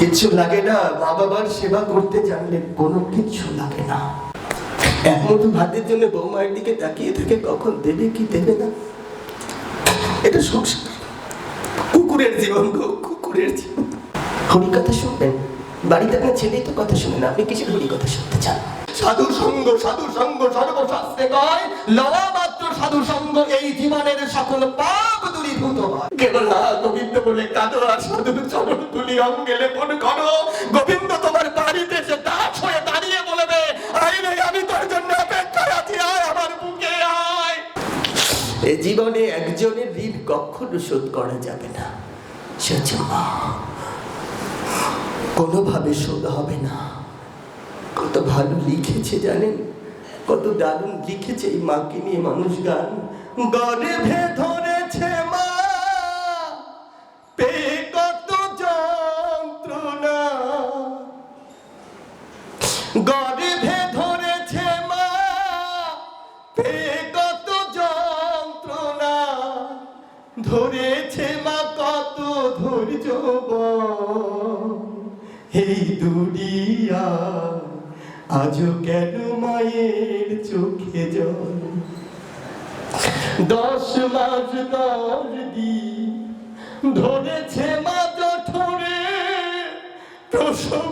কিচ্ছু লাগে না মা বাবার সেবা করতে জানলে কোনো কিচ্ছু লাগে না। এক ভাতের জন্য বৌমায়ের দিকে তাকিয়ে থেকে কখন দেবে কি দেবে না? এটা সংসার। কুকুরের জীবন গো, কুকুরের জীবন। হরি কথা শুনবেন? বাড়িতে আপনার ছেলেই তো কথা শুনে না, আপনি কিছু হরি কথা শুনতে চান? সাধু সঙ্গ সাধু সঙ্গ, সর্বশাস্ত্রে কয় লওয়া মাত্র সাধু সঙ্গ, এই জীবনের সকল পাপ কেবল না গোবিন্দ বলে, কাঁদো আর চরণ, তুলি অঙ্গেলে মন করো। গোবিন্দ তোমার বাড়িতে দাস হয়ে দাঁড়িয়ে আমি তোর জন্য আছি আয় আমার বুকে, আয়। এ জীবনে একজনের ঋণ কখনো শোধ করা যাবে না। কোনোভাবে শোধ হবে না। কত ভালো লিখেছে জানেন? কত দারুণ লিখেছে এই মাকে নিয়ে মানুষ গান। গর্ভে ধরেছে ধরেছে মা কত ধৈর্য এই দুনিয়া আজও কেন মায়ের চোখে জল? দশ মাস দশ দিন ধরেছে মা জঠরে প্রসবিলেন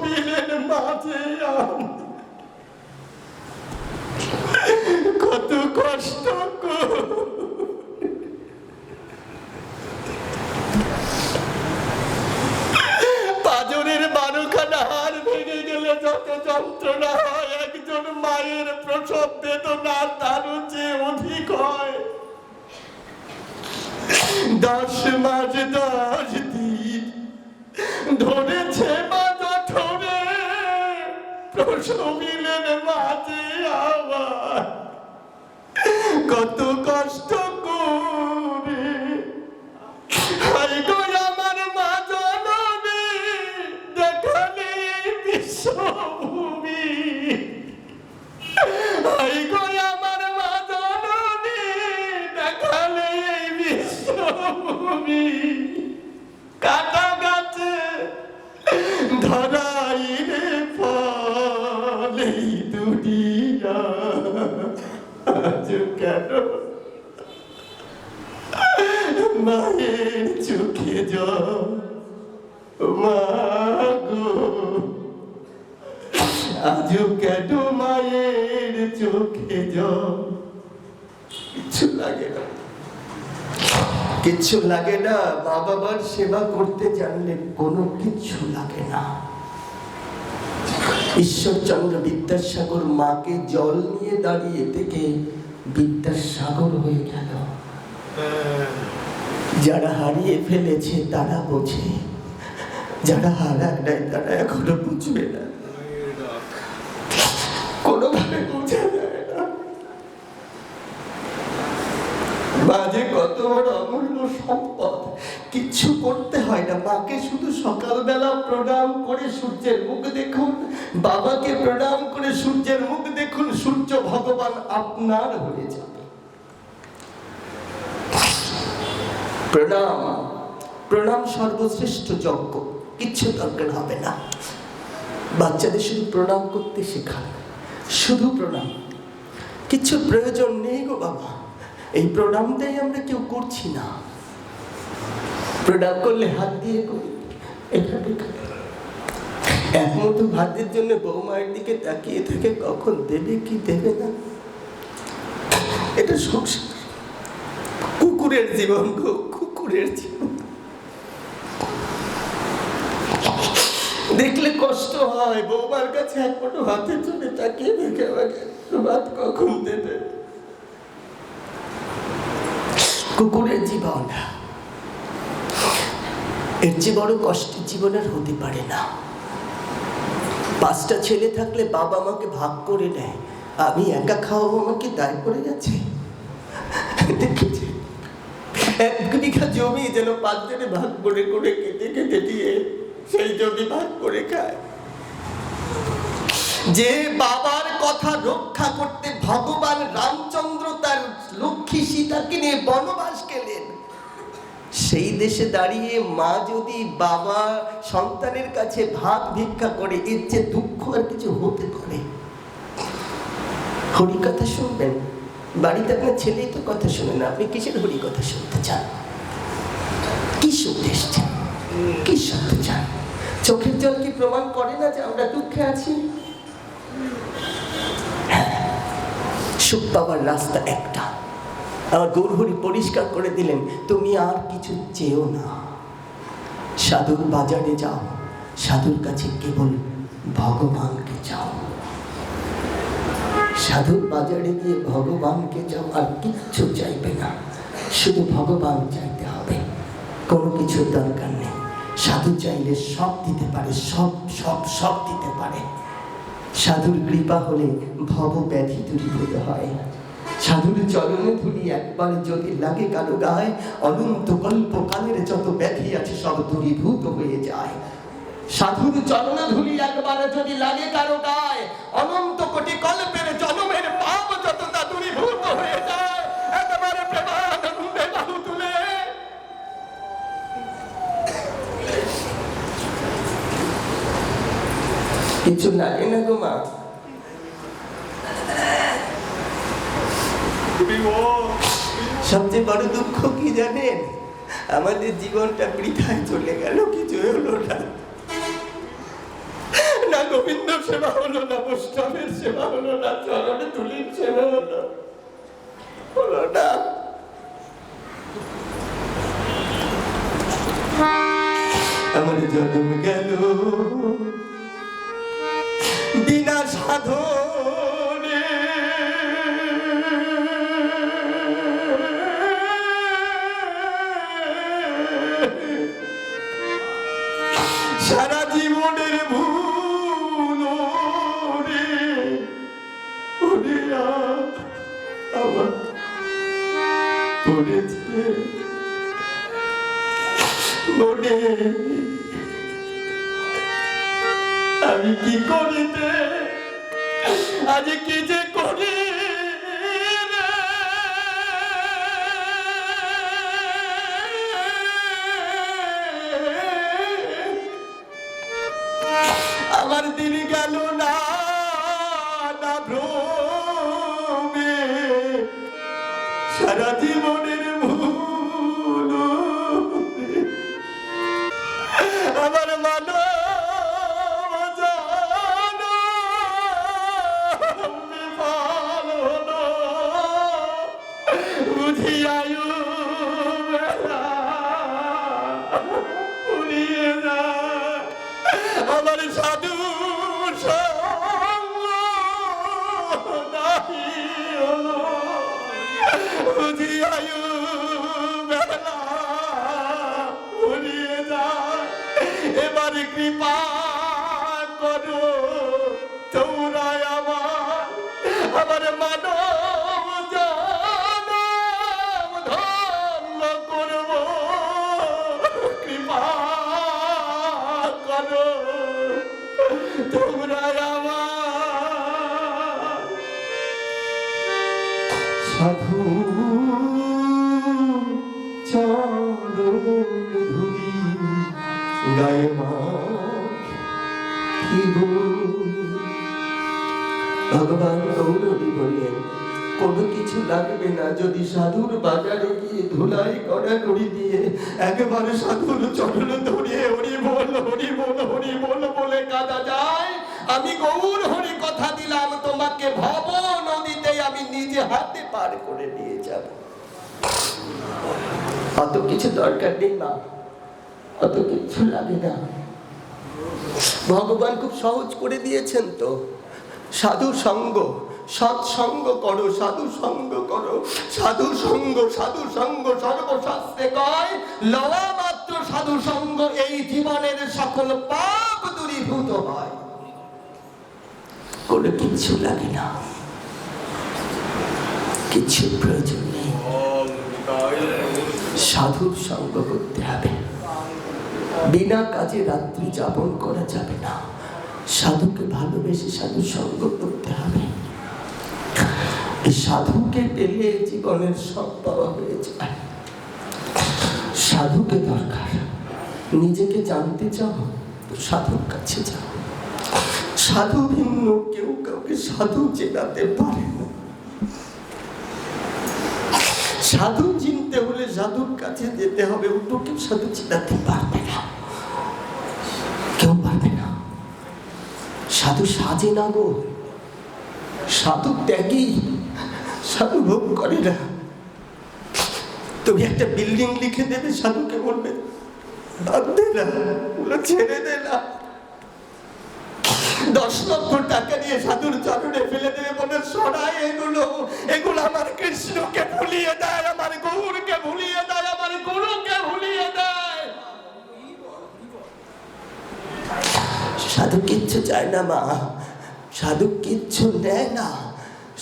মায়ের বেদনার দারুণ যে অধিক হয়। দশ মাস, দশ দিন ধরেছে মাথা জঠরে। প্রসবিলেন মাঝে আবার কত কষ্ট আজ কেন মায়ের চোখে জল। মাগো। আজও কেন মায়ের চোখে জল। কিচ্ছু লাগে না। কিচ্ছু লাগে না মা বাবার সেবা করতে জানলে কোনো কিচ্ছু লাগে না। ঈশ্বরচন্দ্র বিদ্যাসাগর মাকে জল নিয়ে দাঁড়িয়ে থেকে বিদ্যাসাগর হয়ে গেল। যারা হারিয়ে ফেলেছে তারা বোঝে, যারা হারায় নাই তারা এখনও বুঝবে না। কোনোভাবে বোঝা যায় না। মাঝে কত বড় অমূল্য সম্পদ, কিচ্ছু করতে হয় না। মাকে শুধু সকালবেলা প্রণাম করে সূর্যের মুখ দেখুন, বাবাকে প্রণাম করে সূর্যের মুখ দেখুন, সূর্য ভগবান আপনার হয়ে যাবে। প্রণাম প্রণাম সর্বশ্রেষ্ঠ যজ্ঞ, কিচ্ছু দরকার হবে না। বাচ্চাদের শুধু প্রণাম করতে শেখান, শুধু প্রণাম। কিচ্ছু প্রয়োজন নেই গো বাবা, এই প্রণামটাই আমরা কেউ করছি না। প্রণাম করলে হাত দিয়ে করি। এভাবে ভাতের জন্য বৌমায়ের দিকে তাকিয়ে থেকে, কখন দেবে কি দেবে না? এটা সংসার। কুকুরের জীবন গো, কুকুরের জীবন। দেখলে কষ্ট হয়, বৌমার কাছে এক মুঠো ভাতের জন্য তাকিয়ে দেখে আমাকে ভাত কখন দেবে? কুকুরের জীবন। এর চেয়ে বড় কষ্টের জীবন আর হতে পারে না। পাঁচটা ছেলে থাকলে বাবা আমাকে ভাগ করে নেয়। আমি একা খাওয়াবো আমাকে দায় পড়ে গেছে। এক বিঘা জমি যেন পাঁচজনে ভাগ করে করে কেটে কেটে দিয়ে সেই জমি ভাগ করে খায়। যে বাবার কথা রক্ষা করতে ভগবান রামচন্দ্র তার লক্ষ্মী সীতাকে নিয়ে বনবাস গেলেন সেই দেশে দাঁড়িয়ে মা যদি বাবা সন্তানের কাছে ভাত ভিক্ষা করে এর যে দুঃখ আর কিছু হতে পারে? হরি কথা শুনবেন? বাড়িতে আপনার ছেলেই তো কথা শুনে না আপনি কিসের হরি কথা শুনতে চান? কি এসছেন? কি শুনতে চান? চোখের জল কি প্রমাণ করে না যে আমরা দুঃখে আছি? হ্যাঁ, সুখ পাওয়ার রাস্তা একটা। আমার গৌরহরি পরিষ্কার করে দিলেন, তুমি আর কিছু চেয়েও না। সাধুর বাজারে যাও, সাধুর কাছে কেবল ভগবানকে চাও। সাধুর বাজারে গিয়ে ভগবানকে চাও, আর কিচ্ছু চাইবে না। শুধু ভগবান চাইতে হবে। কোনো কিছুর দরকার নেই। সাধু চাইলে সব দিতে পারে, সব সব সব দিতে পারে। সাধুর কৃপা হলে ভব ব্যাধি দূরীভূত হয়। সাধুর চরণে ধুলি একবার যদি লাগে কারও গায়ে, অনন্ত কল্প কালের যত ব্যাধি আছে সব দূরীভূত হয়ে যায়। সাধুর চরণ ধুলি একবার যদি লাগে কারও গায়ে, অনন্ত কোটি কল্পের জন্মের পাপ যত তা দূরীভূত হয়ে যায়, একেবারে প্রেমানন্দে বাহু তুলে। কিছু লাগে না গো মা। সবচেয়ে বড় দুঃখ কি জানেন? আমাদের জীবনটা বৃথায় চলে গেল কিছু হলো না। না গোবিন্দ না না তুলির হলো না বিনা সাধনে। আমি কি করিতে আজ কি যে করি? আমার দিন গেল না না ভ্রমে সারা জীবনের বুঝিয়ায়ু বেলা উড়িয়ে যায়। এবার কৃপা করো তোমরাই আমার আমার মানব কিছু লাগবে না। যদি সাধুর বাজারে গিয়ে ধুলাই করা করি দিয়ে একেবারে সাধুর চরণ ধরিয়ে হরি বল হরি বল হরি বল বলে কাদা যায়, আমি গৌর হরি কথা দিলাম, তোমাকে ভব নদীতে আমি নিজে হাতে পার করে নিয়ে যাব। অত কিছু দরকার নেই মা, অত কিছু লাগে না। ভগবান খুব সহজ করে দিয়েছেন তো সাধু সঙ্গ সৎসঙ্গ করো সাধু সঙ্গ করো সাধু সঙ্গ সাধু সঙ্গ সর্বশাস্ত্রে কয়, লওয়া মাত্র সাধু সঙ্গ এই জীবনের সকল পাপ দূরীভূত হয়। কোনো কিচ্ছু লাগে না। কিছু প্রয়োজন নেই। সাধুর সঙ্গ করতে হবে। বিনা কাজে রাত্রি যাপন করা যাবে না। সাধুকে ভালোবেসে সাধু সঙ্গ করতে হবে। সাধুকে পেলে জীবনের সব পাওয়া হয়ে যায়। সাধুকে দরকার। নিজেকে জানতে চাও সাধুর কাছে যাও। সাধু ভিন্ন, কেউ কাউকে সাধু চেনাতে পারে না। সাধু চিনতে হলে সাধুর কাছে যেতে হবে, অন্য কেউ সাধু চেনাতে পারবে না। কেউ পারবে না। সাধু সাজে না গো। সাধু ত্যাগী সাধু ভোগ করে না। তুমি একটা বিল্ডিং লিখে দেবে, সাধুকে বলবে ছেড়ে দে না। দশ লক্ষ টাকা সাধুর চরণে ফেলে দেবে বলে সরাই এগুলো। এগুলো আমার কৃষ্ণকে ভুলিয়ে দেয়, আমার গৌরকে ভুলিয়ে দেয়, আমার গুরুকে ভুলিয়ে দেয়। সাধু কিচ্ছু চায় না মা, সাধু কিচ্ছু নেয় না।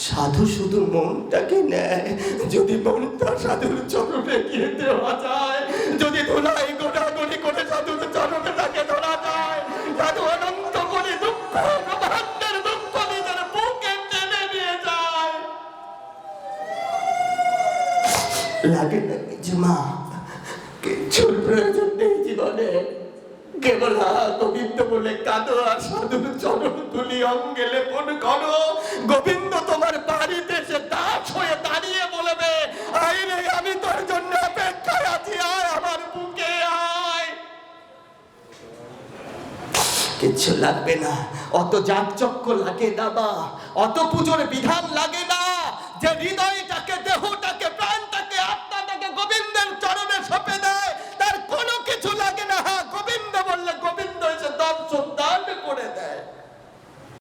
সাধু শুধু মনটাকে নেয়। যদি মনটা সাধুর চরণে গিয়ে দেওয়া যায়, যদি ধুলাই গোড়াগড়ি করে সাধুর চরণে তাকে ধরা যায়, সাধু অনন্ত করে দুঃখ যায়। লাগে না কিছু, মা। কিচ্ছুর প্রয়োজন নেই জীবনে। কেবল গোবিন্দ বলে কাঁদো আর সাধুর চরণ তুলি অঙ্গেলে লেপন করো গোবিন্দ তোমার বাড়িতে এসে দাস হয়ে দাঁড়িয়ে বলবে আইলে আমি তোর জন্য অপেক্ষায় আছি, আয় আমার বুকে আয়। লাগবে না, অত লাগে না বা, অত পুজোর বিধান লাগে না, যে হৃদয়টাকে, দেহটাকে, প্রাণটাকে, আত্মাটাকে গোবিন্দের চরণে সপে দেয়, তার কোনো কিছু লাগে না। হ্যাঁ গোবিন্দ বললে, গোবিন্দ এসে দর্শন দান করে দেয়।